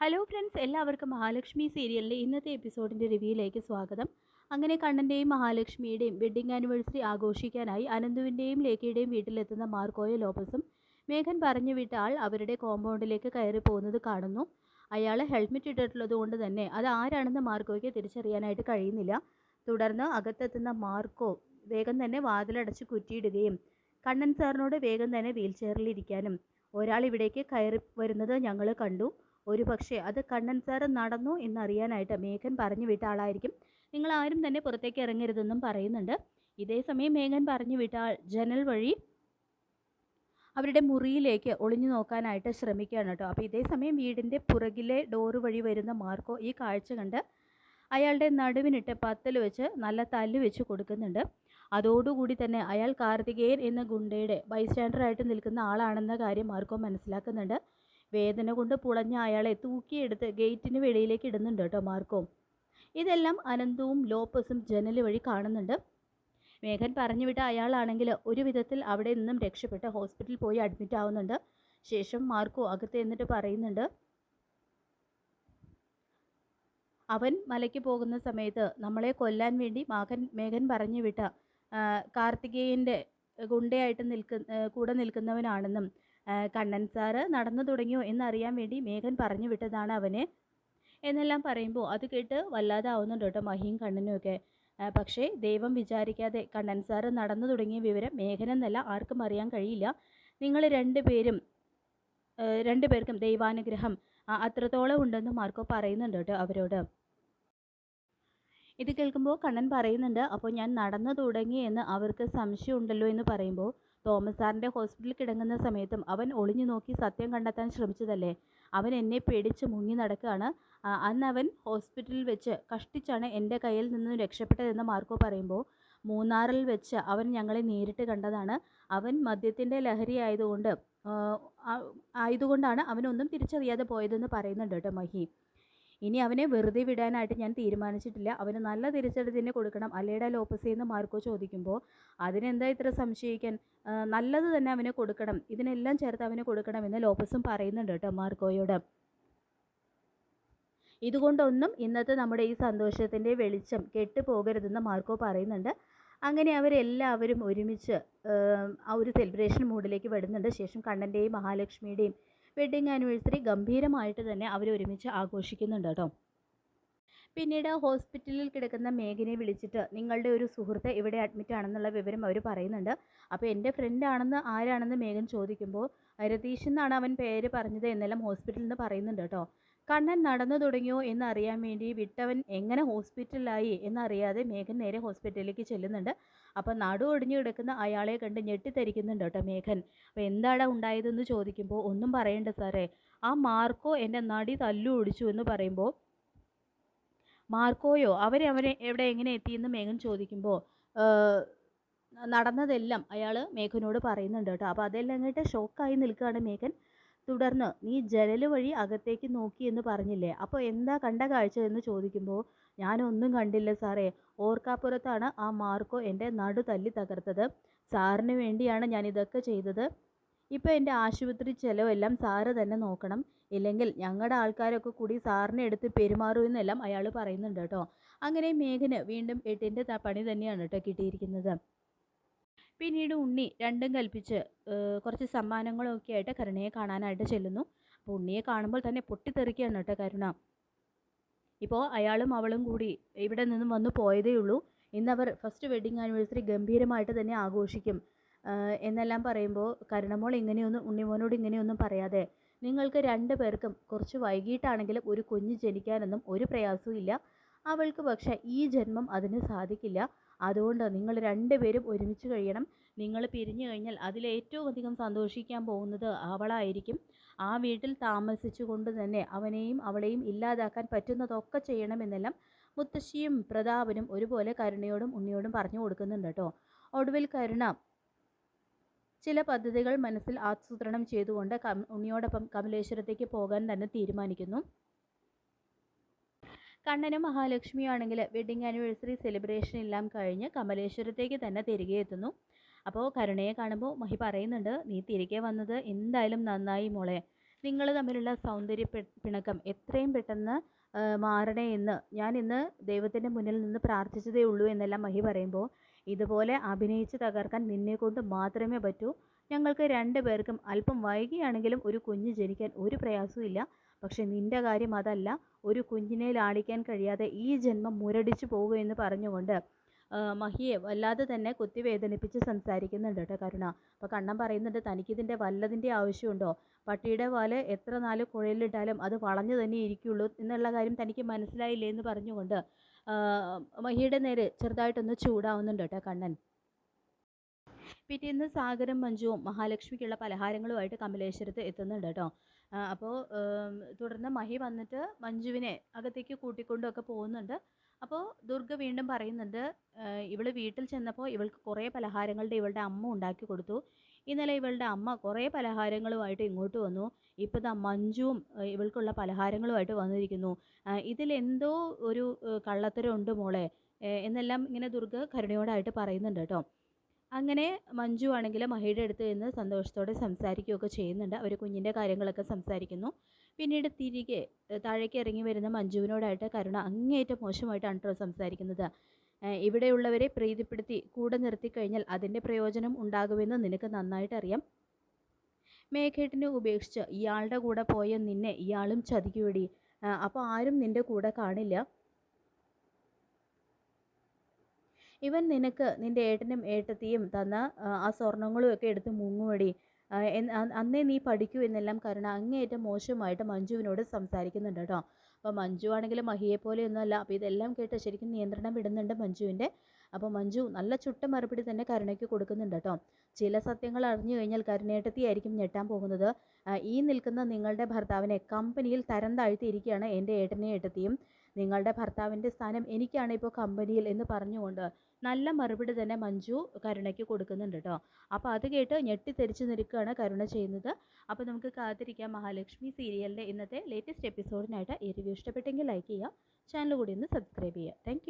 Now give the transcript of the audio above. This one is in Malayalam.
ഹലോ ഫ്രണ്ട്സ് എല്ലാവർക്കും മഹാലക്ഷ്മി സീരിയലിലെ ഇന്നത്തെ എപ്പിസോഡിന്റെ റിവ്യൂയിലേക്ക് സ്വാഗതം. അങ്ങനെ കണ്ണന്റെയും മഹാലക്ഷ്മിയുടെയും വെഡ്ഡിംഗ് ആനിവേഴ്സറി ആഘോഷിക്കാനായി അനന്തുവിന്റെയും ലേഖയുടെയും വീട്ടിലെത്തുന്ന മാർക്കോയ ലോപ്പസും മേഘൻ പറഞ്ഞു വിട്ട ആൾ അവരുടെ കോമ്പൗണ്ടിലേക്ക് കയറി പോകുന്നത് കാണുന്നു. അയാൾ ഹെൽമെറ്റ് ഇട്ടിട്ടുള്ളത് കൊണ്ട് തന്നെ അത് ആരാണെന്ന് മാർക്കോയ്ക്ക് തിരിച്ചറിയാനായിട്ട് കഴിയുന്നില്ല. തുടർന്ന് അകത്തെത്തുന്ന മാർക്കോ വേഗം തന്നെ വാതിലടച്ച് കുറ്റിയിടുകയും കണ്ണൻ സാറിനോട് വേഗം തന്നെ വീൽ ചെയറിലിരിക്കാനും ഒരാൾ ഇവിടേക്ക് കയറി വരുന്നത് ഞങ്ങൾ കണ്ടു. ഒരു പക്ഷേ അത് കണ്ണൻ നടന്നു എന്നറിയാനായിട്ട് മേഘൻ പറഞ്ഞു വിട്ട ആളായിരിക്കും. നിങ്ങൾ ആരും തന്നെ പുറത്തേക്ക് ഇറങ്ങരുതെന്നും പറയുന്നുണ്ട്. ഇതേ സമയം മേഘൻ പറഞ്ഞു വിട്ട ആൾ ജനൽ വഴി അവരുടെ മുറിയിലേക്ക് ഒളിഞ്ഞു നോക്കാനായിട്ട് ശ്രമിക്കുകയാണ് കേട്ടോ. അപ്പോൾ ഇതേ സമയം വീടിന്റെ പുറകിലെ ഡോറ് വഴി വരുന്ന മാർക്കോ ഈ കാഴ്ച കണ്ട് അയാളുടെ നടുവിനിട്ട് പത്തൽ വെച്ച് നല്ല തല്ല് വെച്ച് കൊടുക്കുന്നുണ്ട്. അതോടുകൂടി തന്നെ അയാൾ കാർത്തികേയൻ എന്ന ഗുണ്ടയുടെ ബൈസ്റ്റാൻഡറായിട്ട് നിൽക്കുന്ന ആളാണെന്ന കാര്യം മാർക്കോ മനസ്സിലാക്കുന്നുണ്ട്. വേദന കൊണ്ട് പുളഞ്ഞ അയാളെ തൂക്കിയെടുത്ത് ഗേറ്റിന് വെളിയിലേക്ക് ഇടുന്നുണ്ട് കേട്ടോ മാർക്കോ. ഇതെല്ലാം അനന്തവും ലോപ്പസും ജനൽ വഴി കാണുന്നുണ്ട്. മേഘൻ പറഞ്ഞു വിട്ട അയാളാണെങ്കിൽ ഒരു വിധത്തിൽ അവിടെ നിന്നും രക്ഷപ്പെട്ട് ഹോസ്പിറ്റലിൽ പോയി അഡ്മിറ്റ് ആവുന്നുണ്ട്. ശേഷം മാർക്കോ അകത്ത് എന്നിട്ട് പറയുന്നുണ്ട് അവൻ മലയ്ക്ക് പോകുന്ന സമയത്ത് നമ്മളെ കൊല്ലാൻ വേണ്ടി മാഘൻ മേഘൻ പറഞ്ഞു വിട്ട കാർത്തികേയന്റെ ഗുണ്ടയായിട്ട് നിൽക്കുന്ന കൂടെ നിൽക്കുന്നവനാണെന്നും കണ്ണൻ സാറ് നടന്നു തുടങ്ങിയോ എന്നറിയാൻ വേണ്ടി മേഘൻ പറഞ്ഞു വിട്ടതാണ് അവന്. എന്നെല്ലാം പറയുമ്പോൾ അത് കേട്ട് വല്ലാതെ ആവുന്നുണ്ട് കേട്ടോ മഹിയും കണ്ണനും ഒക്കെ. പക്ഷേ ദൈവം വിചാരിക്കാതെ കണ്ണൻ സാറ് നടന്നു തുടങ്ങിയ വിവരം മേഘനെന്നല്ല ആർക്കും അറിയാൻ കഴിയില്ല. നിങ്ങൾ രണ്ടുപേരും രണ്ടു രണ്ടുപേർക്കും ദൈവാനുഗ്രഹം അത്രത്തോളം ഉണ്ടെന്ന് മാർക്കോ പറയുന്നുണ്ട് കേട്ടോ അവരോട്. ഇത് കേൾക്കുമ്പോൾ കണ്ണൻ പറയുന്നുണ്ട് അപ്പോൾ ഞാൻ നടന്നു തുടങ്ങി എന്ന് അവർക്ക് സംശയം ഉണ്ടല്ലോ എന്ന് പറയുമ്പോൾ തോമസ് സാറിന്റെ ഹോസ്പിറ്റലിൽ കിടങ്ങുന്ന സമയത്തും അവൻ ഒളിഞ്ഞു നോക്കി സത്യം കണ്ടെത്താൻ ശ്രമിച്ചതല്ലേ? അവൻ എന്നെ പേടിച്ച് മുങ്ങി നടക്കുകയാണ്. അന്ന് അവൻ ഹോസ്പിറ്റലിൽ വെച്ച് കഷ്ടിച്ചാണ് എന്റെ കയ്യിൽ നിന്നും രക്ഷപ്പെട്ടതെന്ന് മാർക്കോ പറയുമ്പോൾ മൂന്നാറിൽ വെച്ച് അവൻ ഞങ്ങളെ നേരിട്ട് കണ്ടതാണ്. അവൻ മദ്യത്തിന്റെ ലഹരി ആയതുകൊണ്ട് ആയതുകൊണ്ടാണ് അവനൊന്നും തിരിച്ചറിയാതെ പോയതെന്ന് പറയുന്നുണ്ട് കേട്ടോ മഹി. ഇനി അവനെ വെറുതെ വിടാനായിട്ട് ഞാൻ തീരുമാനിച്ചിട്ടില്ല. അവന് നല്ല തിരിച്ചടി തന്നെ കൊടുക്കണം. അല്ലേടാ ലോപ്പസ് എന്ന് മാർക്കോ ചോദിക്കുമ്പോൾ അതിനെന്താ ഇത്ര സംശയിക്കാൻ? നല്ലത് തന്നെ അവന് കൊടുക്കണം. ഇതിനെല്ലാം ചേർത്ത് അവന് കൊടുക്കണമെന്ന് ലോപ്പസും പറയുന്നുണ്ട് കേട്ടോ മാർക്കോയോട്. ഇതുകൊണ്ടൊന്നും ഇന്നത്തെ നമ്മുടെ ഈ സന്തോഷത്തിന്റെ വെളിച്ചം കെട്ടുപോകരുതെന്ന് മാർക്കോ പറയുന്നുണ്ട്. അങ്ങനെ അവരെല്ലാവരും ഒരുമിച്ച് ആ, ഒരു സെലിബ്രേഷൻ മൂഡിലേക്ക് വരുന്നുണ്ട്. ശേഷം കണ്ണന്റെയും മഹാലക്ഷ്മിയുടെയും വെഡ്ഡിങ് ആനിവേഴ്സറി ഗംഭീരമായിട്ട് തന്നെ അവർ ഒരുമിച്ച് ആഘോഷിക്കുന്നുണ്ട് കേട്ടോ. പിന്നീട് ഹോസ്പിറ്റലിൽ കിടക്കുന്ന മേഘനെ വിളിച്ചിട്ട് നിങ്ങളുടെ ഒരു സുഹൃത്ത് ഇവിടെ അഡ്മിറ്റ് ആണെന്നുള്ള വിവരം അവർ പറയുന്നുണ്ട്. അപ്പോൾ എന്റെ ഫ്രണ്ട് ആണെന്ന് ആരാണെന്ന് മേഘൻ ചോദിക്കുമ്പോൾ രതീഷ് എന്നാണ് അവൻ പേര് പറഞ്ഞത് എന്നെല്ലാം ഹോസ്പിറ്റലിൽ നിന്ന് പറയുന്നുണ്ട് കേട്ടോ. കണ്ണൻ നടന്നു തുടങ്ങിയോ എന്നറിയാൻ വേണ്ടി വിട്ടവൻ എങ്ങനെ ഹോസ്പിറ്റലിലായി എന്നറിയാതെ മേഘൻ നേരെ ഹോസ്പിറ്റലിലേക്ക് ചെല്ലുന്നുണ്ട്. അപ്പോൾ നടു ഒടിഞ്ഞു കിടക്കുന്ന അയാളെ കണ്ട് ഞെട്ടിത്തരിക്കുന്നുണ്ട് കേട്ടോ മേഘൻ. അപ്പോൾ എന്താണ് ഉണ്ടായതെന്ന് ചോദിക്കുമ്പോൾ ഒന്നും പറയണ്ട സാറേ. ആ മാർക്കോ എന്റെ നടി തല്ലു ഒടിച്ചു എന്ന് പറയുമ്പോൾ മാർക്കോയോ അവരെ അവരെ എവിടെ എങ്ങനെ എത്തിയെന്ന് മേഘൻ ചോദിക്കുമ്പോൾ നടന്നതെല്ലാം അയാൾ മേഘനോട് പറയുന്നുണ്ട് കേട്ടോ. അപ്പോൾ അതെല്ലാം കേട്ട് ഷോക്കായി നിൽക്കുകയാണ് മേഘൻ. തുടർന്ന് നീ ജനൽ വഴി അകത്തേക്ക് നോക്കി എന്ന് പറഞ്ഞില്ലേ? അപ്പോൾ എന്താ കണ്ട കാഴ്ച എന്ന് ചോദിക്കുമ്പോൾ ഞാനൊന്നും കണ്ടില്ല സാറേ. ഓർക്കാപ്പുറത്താണ് ആ മാർക്കോ എന്റെ നടു തല്ലി തകർത്തത്. സാറിന് വേണ്ടിയാണ് ഞാൻ ഇതൊക്കെ ചെയ്തത്. ഇപ്പോൾ എന്റെ ആശുപത്രി ചെലവെല്ലാം സാറ് തന്നെ നോക്കണം. ഇല്ലെങ്കിൽ ഞങ്ങളുടെ ആൾക്കാരൊക്കെ കൂടി സാറിനെ എടുത്ത് പെരുമാറൂ എന്നെല്ലാം അയാൾ പറയുന്നുണ്ട് കേട്ടോ. അങ്ങനെ മേഘന് വീണ്ടും എട്ടിന്റെ പണി തന്നെയാണ് കേട്ടോ കിട്ടിയിരിക്കുന്നത്. പിന്നീട് ഉണ്ണി രണ്ടും കൽപ്പിച്ച് കുറച്ച് സമ്മാനങ്ങളും ഒക്കെ ആയിട്ട് കരുണയെ കാണാനായിട്ട് ചെല്ലുന്നു. അപ്പോൾ ഉണ്ണിയെ കാണുമ്പോൾ തന്നെ പൊട്ടിത്തെറിക്കുകയാണ് കേട്ടോ കരുണ. ഇപ്പോൾ അയാളും അവളും കൂടി ഇവിടെ നിന്നും വന്ന് പോയതേ ഉള്ളൂ. ഇന്നവർ ഫസ്റ്റ് വെഡിങ് ആനിവേഴ്സറി ഗംഭീരമായിട്ട് തന്നെ ആഘോഷിക്കും. എന്നെല്ലാം പറയുമ്പോൾ കരുണമോൾ ഇങ്ങനെയൊന്നും ഉണ്ണിമോനോട് ഇങ്ങനെയൊന്നും പറയാതെ നിങ്ങൾക്ക് രണ്ട് പേർക്കും കുറച്ച് വൈകിട്ടാണെങ്കിലും ഒരു കുഞ്ഞ് ജനിക്കാനൊന്നും ഒരു പ്രയാസവും ഇല്ല. അവൾക്ക് പക്ഷേ ഈ ജന്മം അതിന് സാധിക്കില്ല. അതുകൊണ്ട് നിങ്ങൾ രണ്ടുപേരും ഒരുമിച്ച് കഴിയണം. നിങ്ങൾ പിരിഞ്ഞു കഴിഞ്ഞാൽ അതിലേറ്റവും അധികം സന്തോഷിക്കാൻ പോകുന്നത് അവളായിരിക്കും. ആ വീട്ടിൽ താമസിച്ചുകൊണ്ട് തന്നെ അവനെയും അവളെയും ഇല്ലാതാക്കാൻ പറ്റുന്നതൊക്കെ ചെയ്യണമെന്നെല്ലാം മുത്തശ്ശിയും പ്രതാപനും ഒരുപോലെ കരുണയോടും ഉണ്ണിയോടും പറഞ്ഞു കൊടുക്കുന്നുണ്ട് കേട്ടോ. ഒടുവിൽ കരുണ ചില പദ്ധതികൾ മനസ്സിൽ ആസൂത്രണം ചെയ്തുകൊണ്ട് കം ഉണ്ണിയോടൊപ്പം കമലേശ്വരത്തേക്ക് പോകാൻ തന്നെ തീരുമാനിക്കുന്നു. കണ്ണനും മഹാലക്ഷ്മിയും ആണെങ്കിൽ വെഡിങ് ആനിവേഴ്സറി സെലിബ്രേഷൻ എല്ലാം കഴിഞ്ഞ് കമലേശ്വരത്തേക്ക് തന്നെ തിരികെ എത്തുന്നു. അപ്പോൾ കരുണയെ കാണുമ്പോൾ മഹി പറയുന്നുണ്ട് നീ തിരികെ വന്നത് എന്തായാലും നന്നായി മോളെ. നിങ്ങൾ തമ്മിലുള്ള സൗന്ദര്യ പിണക്കം എത്രയും പെട്ടെന്ന് മാറണേ എന്ന് ഞാൻ ഇന്ന് ദൈവത്തിന്റെ മുന്നിൽ നിന്ന് പ്രാർത്ഥിച്ചതേ ഉള്ളൂ എന്നെല്ലാം മഹി പറയുമ്പോൾ ഇതുപോലെ അഭിനയിച്ച് തകർക്കാൻ നിന്നെ കൊണ്ട് മാത്രമേ പറ്റൂ. ഞങ്ങൾക്ക് രണ്ട് പേർക്കും അല്പം വൈകിയാണെങ്കിലും ഒരു കുഞ്ഞ് ജനിക്കാൻ ഒരു പ്രയാസവും ഇല്ല പക്ഷെ നിന്റെ കാര്യം അതല്ല. ഒരു കുഞ്ഞിനെ ലാളിക്കാൻ കഴിയാതെ ഈ ജന്മം മുരടിച്ചു പോകുമെന്ന് പറഞ്ഞുകൊണ്ട് മഹിയെ വല്ലാതെ തന്നെ കുത്തി വേദനിപ്പിച്ച് സംസാരിക്കുന്നുണ്ട് കേട്ടോ കരുണ. അപ്പോൾ കണ്ണൻ പറയുന്നുണ്ട് തനിക്കിതിന്റെ വല്ലതിന്റെ ആവശ്യമുണ്ടോ? പട്ടിയുടെ പാൽ എത്ര നാല് കുഴലിലിട്ടാലും അത് വളഞ്ഞു തന്നെ ഇരിക്കുള്ളൂ എന്നുള്ള കാര്യം തനിക്ക് മനസ്സിലായില്ലേ എന്ന് പറഞ്ഞുകൊണ്ട് മഹിയുടെ നേരെ ചെറുതായിട്ടൊന്ന് ചൂടാവുന്നുണ്ട് കേട്ടോ കണ്ണൻ. പിറ്റേന്ന് സാഗരം മഞ്ജുവും മഹാലക്ഷ്മിക്കുള്ള പലഹാരങ്ങളുമായിട്ട് കമലേശ്വരത്ത് എത്തുന്നുണ്ട് കേട്ടോ അപ്പോൾ തുടർന്ന് മഹി വന്നിട്ട് മഞ്ജുവിനെ അകത്തേക്ക് കൂട്ടിക്കൊണ്ടൊക്കെ പോകുന്നുണ്ട്. അപ്പോൾ ദുർഗ വീണ്ടും പറയുന്നുണ്ട് ഇവൾ വീട്ടിൽ ചെന്നപ്പോൾ ഇവൾക്ക് കുറേ പലഹാരങ്ങളുടെ ഇവളുടെ അമ്മ ഉണ്ടാക്കി കൊടുത്തു. ഇന്നലെ ഇവളുടെ അമ്മ കുറേ പലഹാരങ്ങളുമായിട്ട് ഇങ്ങോട്ട് വന്നു. ഇപ്പോൾ ദാ മഞ്ജുവും ഇവൾക്കുള്ള പലഹാരങ്ങളുമായിട്ട് വന്നിരിക്കുന്നു. ഇതിലെന്തോ ഒരു ആ, കള്ളത്തരം ഉണ്ട് മോളെ. എന്നെല്ലാം ഇങ്ങനെ ദുർഗ കരുണയോടായിട്ട് പറയുന്നുണ്ട് കേട്ടോ. അങ്ങനെ മഞ്ജു ആണെങ്കിൽ മഹിയുടെ അടുത്ത് നിന്ന് സന്തോഷത്തോടെ സംസാരിക്കുകയൊക്കെ ചെയ്യുന്നുണ്ട്. അവർ കുഞ്ഞിന്റെ കാര്യങ്ങളൊക്കെ സംസാരിക്കുന്നു. പിന്നീട് തിരികെ താഴേക്ക് ഇറങ്ങി വരുന്ന മഞ്ജുവിനോടായിട്ട് കരുണ അങ്ങേയറ്റം മോശമായിട്ടാണ് കേട്ടോ സംസാരിക്കുന്നത്. ഇവിടെയുള്ളവരെ പ്രീതിപ്പെടുത്തി കൂടെ നിർത്തിക്കഴിഞ്ഞാൽ അതിന്റെ പ്രയോജനം ഉണ്ടാകുമെന്ന് നിനക്ക് നന്നായിട്ട് അറിയാം മേഘേട്ടിനെ ഉപേക്ഷിച്ച് ഇയാളുടെ കൂടെ പോയ നിന്നെ ഇയാളും ചതിക്കുവടി. അപ്പോൾ ആരും നിന്റെ കൂടെ കാണില്ല. ഇവൻ നിനക്ക് നിന്റെ ഏട്ടനും ഏട്ടത്തിയും തന്ന ആ, സ്വർണങ്ങളും ഒക്കെ എടുത്ത് മുങ്ങുവടി. ആ, അന്നേ നീ പഠിക്കൂ എന്നെല്ലാം കരുണ അങ്ങേയറ്റം മോശമായിട്ട് മഞ്ജുവിനോട് സംസാരിക്കുന്നുണ്ട് കേട്ടോ. അപ്പോൾ മഞ്ജു ആണെങ്കിൽ മഹിയെ പോലെയൊന്നുമല്ല. അപ്പോൾ ഇതെല്ലാം കേട്ട് ശരിക്കും നിയന്ത്രണം വിടുന്നുണ്ട് മഞ്ജുവിന്റെ. അപ്പോൾ മഞ്ജു നല്ല ചുട്ട മറുപടി തന്നെ കരുണയ്ക്ക് കൊടുക്കുന്നുണ്ട് കേട്ടോ. ചില സത്യങ്ങൾ അറിഞ്ഞു കഴിഞ്ഞാൽ കരുണേട്ടത്തിയായിരിക്കും ഞെട്ടാൻ പോകുന്നത്. ഈ നിൽക്കുന്ന നിങ്ങളുടെ ഭർത്താവിനെ കമ്പനിയിൽ തരം താഴ്ത്തിയിരിക്കുകയാണ് എന്റെ ഏട്ടനെയും ഏട്ടത്തിയും. നിങ്ങളുടെ ഭർത്താവിന്റെ സ്ഥാനം എനിക്കാണ് ഇപ്പോൾ കമ്പനിയിൽ എന്ന് പറഞ്ഞുകൊണ്ട് നല്ല മറുപടി തന്നെ മഞ്ജു കരുണയ്ക്ക് കൊടുക്കുന്നുണ്ട് കേട്ടോ അപ്പോൾ അത് കേട്ട് ഞെട്ടിത്തെരിച്ച് നിൽക്കുകയാണ് കരുണ ചെയ്യുന്നത്. അപ്പോൾ നമുക്ക് കാത്തിരിക്കാം മഹാലക്ഷ്മി സീരിയലിന്റെ ഇന്നത്തെ ലേറ്റസ്റ്റ് എപ്പിസോഡിനായിട്ട് ഈ റിവ്യൂ ഇഷ്ടപ്പെട്ടെങ്കിൽ ലൈക്ക് ചെയ്യുക ചാനൽ കൂടി ഒന്ന് സബ്സ്ക്രൈബ് ചെയ്യുക താങ്ക്